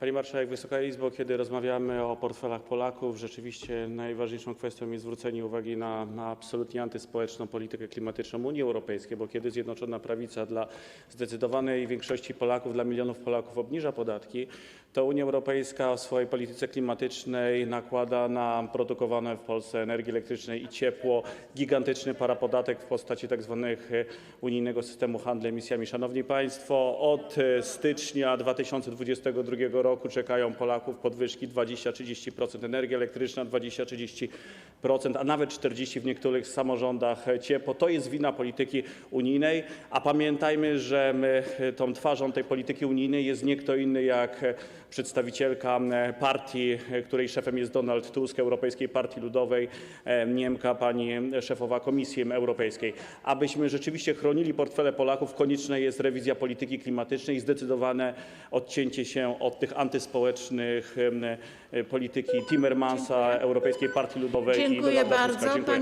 Pani Marszałek, Wysoka Izbo, kiedy rozmawiamy o portfelach Polaków, rzeczywiście najważniejszą kwestią jest zwrócenie uwagi na, absolutnie antyspołeczną politykę klimatyczną Unii Europejskiej, bo kiedy Zjednoczona Prawica dla zdecydowanej większości Polaków, dla milionów Polaków obniża podatki, to Unia Europejska w swojej polityce klimatycznej nakłada na produkowane w Polsce energii elektrycznej i ciepło gigantyczny parapodatek w postaci tzw. unijnego systemu handlu emisjami. Szanowni Państwo, od e, stycznia 2022 roku czekają Polaków podwyżki 20-30%, energia elektryczna 20-30%, a nawet 40% w niektórych samorządach ciepło. To jest wina polityki unijnej, a pamiętajmy, że tą twarzą tej polityki unijnej jest nie kto inny jak przedstawicielka partii, której szefem jest Donald Tusk, Europejskiej Partii Ludowej, Niemka, pani szefowa Komisji Europejskiej. Abyśmy rzeczywiście chronili portfele Polaków, konieczna jest rewizja polityki klimatycznej i zdecydowane odcięcie się od tych antyspołecznych polityki Timmermansa, Europejskiej Partii Ludowej i Donalda Tuska.